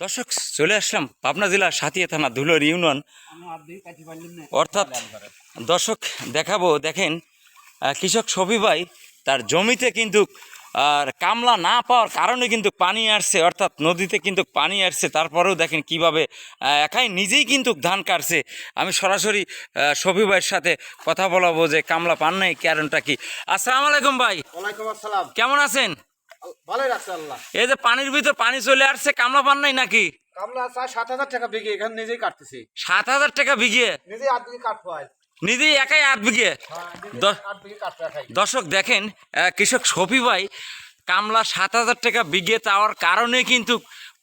দর্শক চলে আসলাম পাবনা জেলা সাতিয়া থানা ধুলোর ইউনিয়ন। অর্থাৎ দর্শক দেখাবো দেখেন কৃষক সবি ভাই তার জমিতে কিন্তু আর কামলা না পাওয়ার কারণে কিন্তু পানি আসছে অর্থাৎ নদীতে কিন্তু পানি আসছে। তারপরেও দেখেন কীভাবে একাই নিজেই কিন্তু ধান কাটছে। আমি সরাসরি সবি ভাইয়ের সাথে কথা বলাবো যে কামলা পান নাই কারণটা কি? আসসালামু আলাইকুম ভাই। ওয়ালাইকুম আসসালাম। কেমন আছেন? এই যে পানির ভিতর পানি চলে আসছে কামলা পান নাই নাকি? কামলা সাত হাজার টাকা বিঘে এখানে নিজেই কাটতেছি। সাত হাজার টাকা বিঘে? নিজেই আট বিঘে নিজেই একাই আট বিঘে? হ্যাঁ দর্শক দেখেন কৃষক শফি ভাই কামলা সাত হাজার টাকা বিঘে চাওয়ার কারণে কিন্তু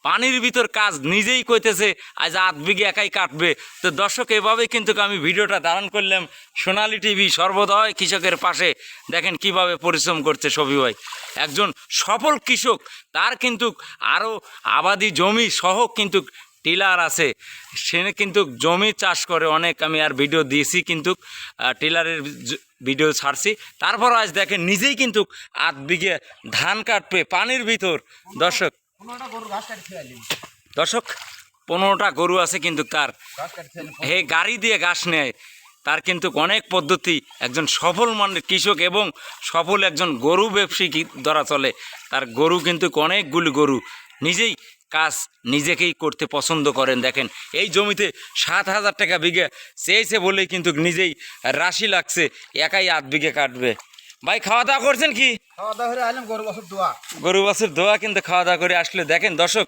পানির ভিতর কাজ নিজেই কইতেছে, আজ আট বিঘে একাই কাটবে। তো দর্শক, এভাবে কিন্তু আমি ভিডিওটা ধারণ করলাম সোনালী টিভি সর্বদয় কৃষকের পাশে। দেখেন কীভাবে পরিশ্রম করছে শফি ভাই। একজন সফল কৃষক, তার কিন্তু আরও আবাদি জমি সহ কিন্তু টিলার আছে। সে কিন্তু জমি চাষ করে অনেক, আমি আর ভিডিও দিয়েছি কিন্তু টিলারের ভিডিও ছাড়ছি। তারপর আজ দেখেন নিজেই কিন্তু আট বিঘে ধান কাটবে পানির ভিতর। দর্শক দর্শক পনেরোটা গরু আছে কিন্তু তার। হে গাড়ি দিয়ে ঘাস নেয় তার কিন্তু অনেক পদ্ধতি। একজন সফল মানের কৃষক এবং সফল একজন গরু ব্যবসায়ী কি- ধরা চলে। তার গরু কিন্তু অনেকগুলি গরু। নিজেই কাজ নিজেকেই করতে পছন্দ করেন। দেখেন এই জমিতে সাত হাজার টাকা বিঘে চেয়েছে বলেই কিন্তু নিজেই রাশি লাগছে একাই আধ বিঘে কাটবে। ভাই খাওয়া দাওয়া করছেন কি? খাওয়া দাওয়া করে গরু বছর দোয়া। গরু বাছুর দোয়া কিন্তু খাওয়া দাওয়া করে আসলে দেখেন দর্শক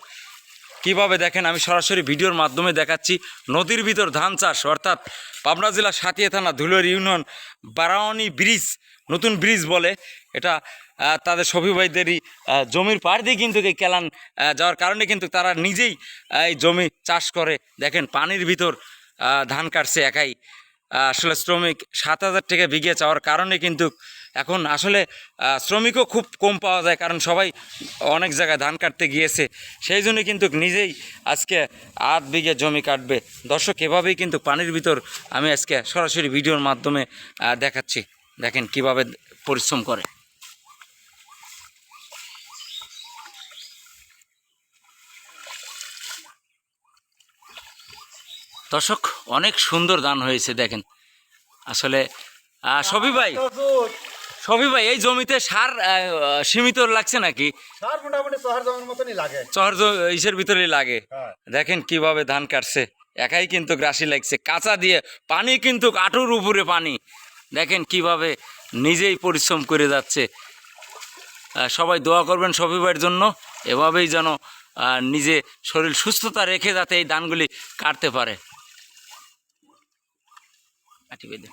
কীভাবে দেখেন আমি সরাসরি ভিডিওর মাধ্যমে দেখাচ্ছি নদীর ভিতর ধান চাষ অর্থাৎ পাবনা জেলা সাতিয়া থানা ধুলোর ইউনিয়ন বারাওয়ানি ব্রিজ নতুন ব্রিজ বলে। এটা তাদের সফি ভাইদেরই জমির পাড় দিয়ে কিন্তু এই কেলান যাওয়ার কারণে কিন্তু তারা নিজেই এই জমি চাষ করে। দেখেন পানির ভিতর ধান কাটছে একাই। আসলে শ্রমিক সাত হাজার টাকা বিঘে চাওয়ার কারণে কিন্তু এখন আসলে শ্রমিকও খুব কম পাওয়া যায়, কারণ সবাই অনেক জায়গায় ধান কাটতে গিয়েছে। সেই জন্য কিন্তু নিজেই আজকে আধ বিঘে জমি কাটবে। দর্শক, এভাবেই কিন্তু পানির ভিতর আমি আজকে সরাসরি ভিডিওর মাধ্যমে দেখাচ্ছি। দেখেন কীভাবে পরিশ্রম করে। দর্শক অনেক সুন্দর দান হয়েছে দেখেন। আসলে সবি ভাই সবি ভাই এই জমিতে সার সীমিত লাগছে নাকি? ইসের ভিতরেই লাগে। হ্যাঁ। দেখেন কীভাবে ধান কাটছে। একাই কিন্তু গ্রাসি লাগছে। কাঁচা দিয়ে পানি কিন্তু আটুর উপরে পানি। দেখেন কীভাবে নিজেই পরিশ্রম করে যাচ্ছে। সবাই দোয়া করবেন সবি ভাইয়ের জন্য। এভাবেই যেন নিজে শরীর সুস্থতা রেখে যাতে এই ধানগুলি কাটতে পারে। কাটি বেঁধে।